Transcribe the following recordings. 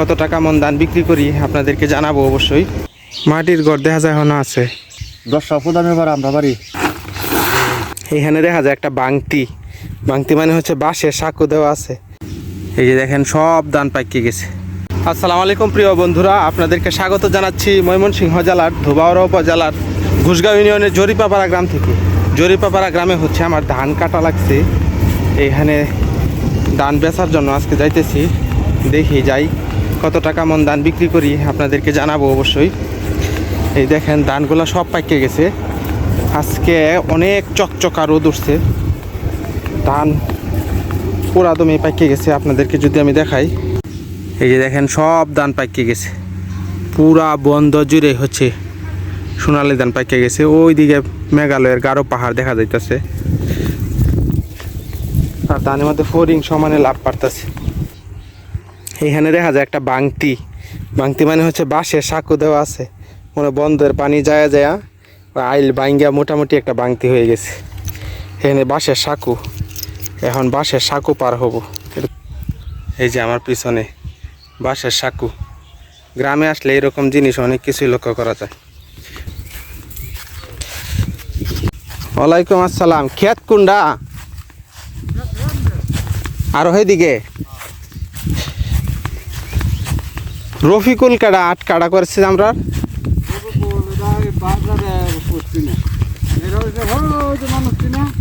কত টাকা মন ধান বিক্রি করি আপনাদেরকে জানাব অবশ্যই। মাটির ঘর দেখা যায় এখনও আছে। দশটা পর আমরা বাড়ি। এখানে দেখা যায় একটা বাংতি বাংতি মানে হচ্ছে বাঁশের সাঁকো দেওয়া আছে। এই যে দেখেন সব ধান পাকিয়ে গেছে। আসসালামু আলাইকুম প্রিয় বন্ধুরা আপনাদেরকে স্বাগত জানাচ্ছি ময়মনসিংহ জেলার ধোবাউড়া উপজেলার ঘুষগাঁও ইউনিয়নের জরিপাপাড়া গ্রাম থেকে। জরিপাপাড়া গ্রামে হচ্ছে আমার ধান কাটা লাগছে। এইখানে ধান বেচার জন্য আজকে যাইতেছি। দেখি যাই। কত টাকা মন ধান বিক্রি করি আপনাদেরকে জানাব অবশ্যই। এই দেখেন, ধানগুলো সব পাইকে গেছে। আজকে অনেক চকচকা রোদ উঠছে। ধান পুরা দমে পাকিয়ে গেছে, আপনাদেরকে যদি আমি দেখাই। এই যে দেখেন, সব ধান পাইকে গেছে। পুরা বন্ধ জুড়ে হচ্ছে। সোনালি ধান পাইকে গেছে। ওই দিকে মেঘালয়ের গাঢ় পাহাড় দেখা যাইতেছে। আর ধানের মধ্যে ফরিং সমানে লাভ পারতেছে এইখানে দেখা যায় একটা বাংতি। বাংতি মানে হচ্ছে বাঁশের সাঁকো দেওয়া আছে। মনে বন্ধের পানি যায় যায় আইল বাইঙ্গা মোটামুটি একটা বাংতি হয়ে গেছে। এখানে বাঁশের সাঁকু। এখন বাঁশের সাঁকু পার হব। এই যে আমার পিছনে বাঁশের সাঁকু। গ্রামে আসলে এরকম জিনিস অনেক কিছুই লক্ষ্য করা যায়। ওয়ালাইকুম আসসালাম। খেত কুন্ডা? আর দিকে রফিকুল কাড়া আট কাড়া করেছে আমরা।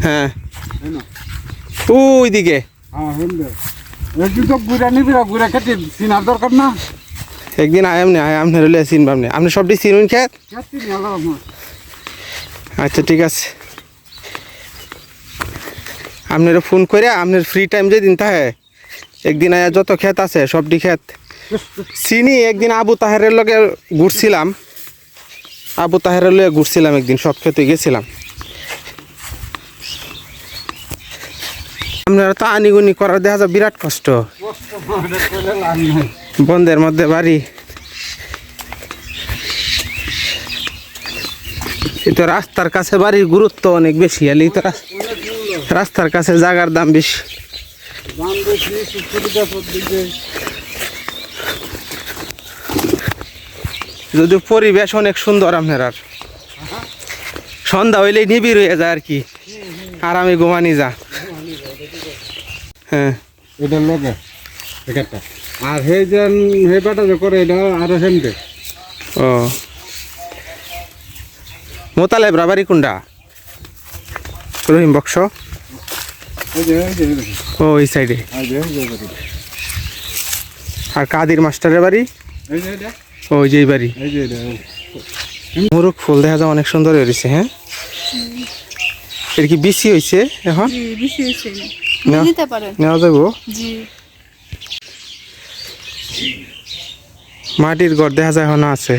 হ্যাঁ। একদিন চিনবাম নে আপনি সবটি খেত। আচ্ছা ঠিক আছে। আপনার ফোন করে আপনার ফ্রি টাইম যেদিন থাকে একদিন আয়া যত ক্ষেত আছে সবটি ক্ষেত চিনি একদিন আবু তাহেরের লগে ঘুরছিলাম। আবু তাহেরের লগে ঘুরছিলাম একদিন, সব ক্ষেতে গেছিলাম। আপনারা তো আনিগুনি করার দেখা যায়, বিরাট কষ্ট। বন্ধের মধ্যে বাড়ি। এই তো রাস্তার কাছে বাড়ির গুরুত্ব অনেক বেশি আলি তো রাস- রাস্তার কাছে জাগার দাম বেশি। যদি পরিবেশ অনেক সুন্দর আপনার আর। সন্ধ্যা হইলেই নিবিড় হয়ে যায় আর কি। আর আমি ঘুমানি যা। হ্যাঁ। এটা লগে একটা আর হে যেন হে যে করে এটা আরও ও। মোতালেব রাবারি কুন্ডা? রহিম বক্স। ও এই সাইডে। আর কাদির মাস্টারের বাড়ি? ওই যে বাড়ি। মুরুখ ফুল দেখা যায় অনেক সুন্দর হয়েছে হ্যাঁ? এর কি বেশি হয়েছে এখন? নেওয়া যাব। মাটির ঘর দেখা যায় এখনও আছে।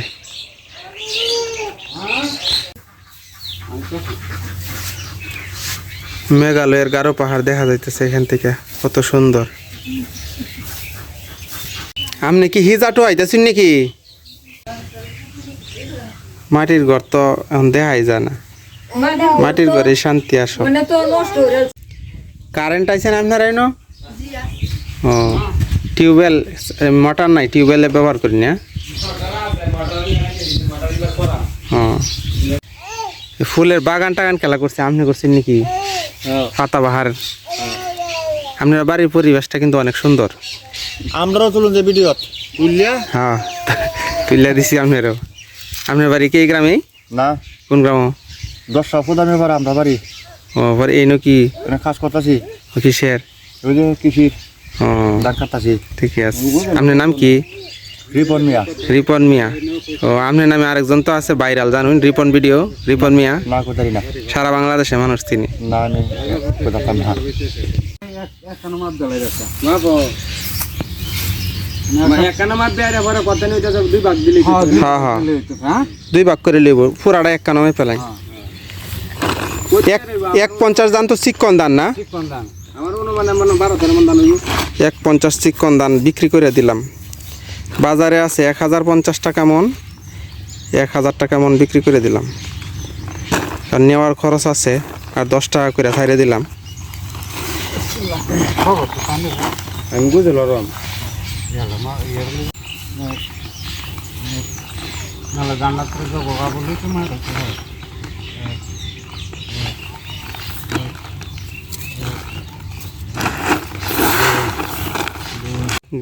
মেঘালয়ের গারো পাহাড় দেখা যাইতেছে এখান থেকে কত সুন্দর। আপনি কি হিজাটো আইতেছেন নাকি? মাটির ঘর তো এখন দেখাই যায় না। মাটির ঘরে শান্তি আসো কারেন্ট আইছে না আপনার আইনো ও টিউবওয়েল মোটর নাই টিউবওয়েলে ব্যবহার করি না? ফুলের বাগান টাগান খেলা করছে আপনি করছেন নাকি? পাতা বাহার। আপনার বাড়ির পরিবেশটা কিন্তু অনেক সুন্দর। আমরাও চলুন যে ভিডিও তুললিয়া হ্যাঁ। তুলে দিছি আপনারও। আপনার বাড়ি কে গ্রামে? না। কোন গ্রাম? দশটা প্রদানের পর আমরা বাড়ি। ও পরে এই নাকি? এখানে কাজ করতেছি। কিসের? ওই যে কৃষির। ও ধান কাটতেছি। ঠিকই আছে। আপনার নাম কি? রিপন মিয়া। রিপন মিয়া। ও আপনার নামে আরেকজন তো আছে ভাইরাল জানুন রিপন ভিডিও। রিপন মিয়া? না কোথারি না। সারা বাংলাদেশে মানুষ তিনি না আমি কোথাকার না। হ্যাঁ হ্যাঁ দুই ভাগ করে লিব পুরাটা এক কানমে পেলাই। এক এক পঞ্চাশ দান তো চিকন দান না? মানে মন এক পঞ্চাশ চিকন দান বিক্রি করে দিলাম। বাজারে আছে এক হাজার পঞ্চাশ টাকা মন এক হাজার টাকা মন বিক্রি করে দিলাম। আর নেওয়ার খরচ আছে আর দশ টাকা করে ছাইড়ে দিলাম। আমি বুঝলো রম তোমার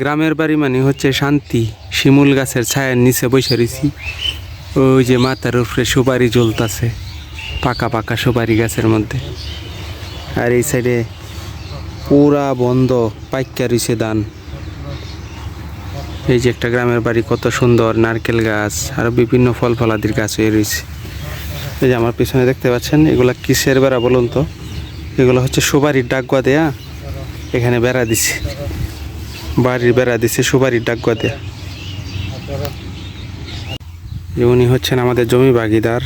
গ্রামের বাড়ি মানে হচ্ছে শান্তি। শিমুল গাছের ছায়ার নিচে বসে রয়েছি। ওই যে মাথার উপরে সুপারি জ্বলতাছে, পাকা পাকা সুপারি গাছের মধ্যে। আর এই সাইডে পুরা বন্ধ, পাইকা রয়েছে ধান। এই যে একটা গ্রামের বাড়ি, কত সুন্দর, নারকেল গাছ, আর বিভিন্ন ফল ফলাদির গাছ হয়ে রয়েছে। এই যে আমার পিছনে দেখতে পাচ্ছেন, এগুলা কিসের বেড়া বলুন তো? এগুলো হচ্ছে সুপারির ডাকুয়া দেয়া, এখানে বেড়া দিছে। বাড়ির বেড়া দিছে, সুপারির ডাকুয়া দেয়া। উনি হচ্ছেন আমাদের জমি ভাগিদার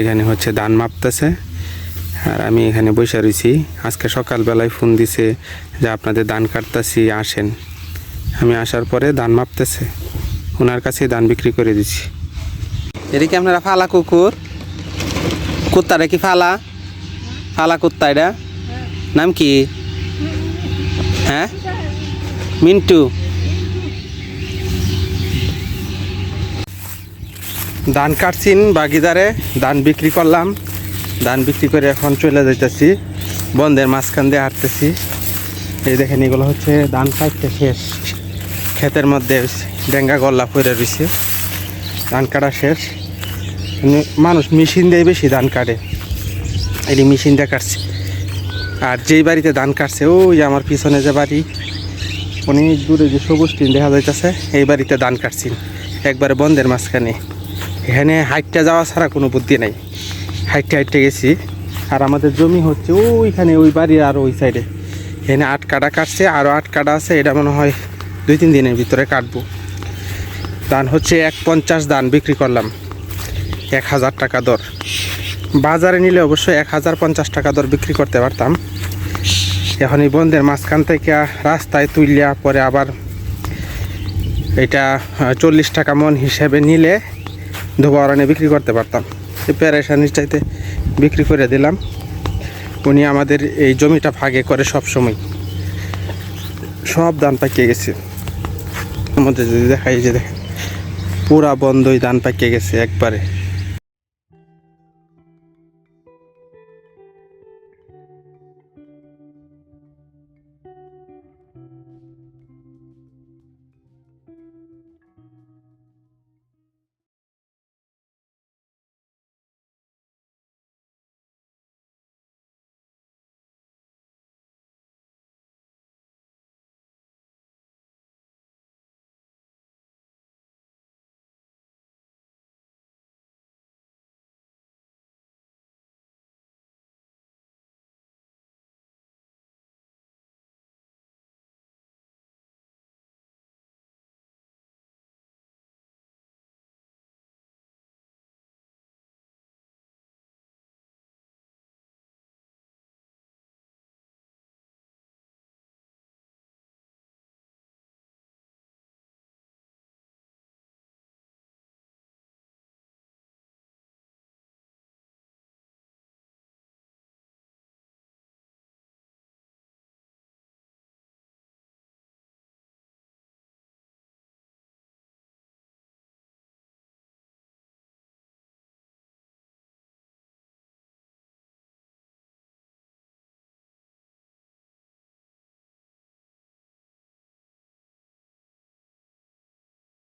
এখানে হচ্ছে ধান মাপতেছে। আর আমি এখানে বসে রয়েছি। আজকে সকালবেলায় ফোন দিছে যে আপনাদের ধান কাটতেছি, আসেন। আমি আসার পরে ধান মাপতেছে। ওনার কাছে ধান বিক্রি করে দিছি। এদিকে আপনারা ফালা কুকুর। কুত্তাটা কি ফালা? ফালা কুত্তা এটা? নাম কি? হ্যাঁ? মিন্টু। ধান কাটছিন বাগিদারে, ধান বিক্রি করলাম। ধান বিক্রি করে এখন চলে যাইতেছি। বন্ধের মাঝখান দিয়ে হাঁটতেছি। এই দেখেন এগুলো হচ্ছে ধান কাটতে শেষ। ক্ষেতের মধ্যে ডেঙ্গা গল্লা পড়ে রয়েছে ধান কাটা শেষ। মানে মানুষ মেশিন দিয়ে বেশি ধান কাটে। এটি মেশিন দিয়ে কাটছে। আর যেই বাড়িতে ধান কাটছে, ওই আমার পিছনে যে বাড়ি, অনেক দূরে যে সবুজ টিন দেখা যাইতেছে, এই বাড়িতে ধান কাটছি। একবারে বন্ধের মাঝখানে। এখানে হাইটটা যাওয়া ছাড়া কোনো বুদ্ধি নাই। হাইটটা হাইটে গেছি। আর আমাদের জমি হচ্ছে ওইখানে, ওই বাড়ি আর ওই সাইডে এখানে আট কাটা কাটছে আরও আট কাটা আছে, এটা মনে হয় দুই তিন দিনের ভিতরে কাটবো। ধান হচ্ছে এক পঞ্চাশ ধান বিক্রি করলাম। এক হাজার টাকা দর। বাজারে নিলে অবশ্যই এক হাজার পঞ্চাশ টাকা দর বিক্রি করতে পারতাম। এখন এই বন্ধের মাঝখান থেকে রাস্তায় তুলিয়া পরে আবার এটা চল্লিশ টাকা মন হিসেবে নিলে ধোবাওরানে বিক্রি করতে পারতাম। প্যারেশানির চাইতে বিক্রি করে দিলাম। উনি আমাদের এই জমিটা ভাগে করে সব সময় সব ধান পাকিয়ে গেছে। আমাদের যদি দেখাই যে দেখেন পুরা বন্ধই ধান পাকিয়ে গেছে একবারে।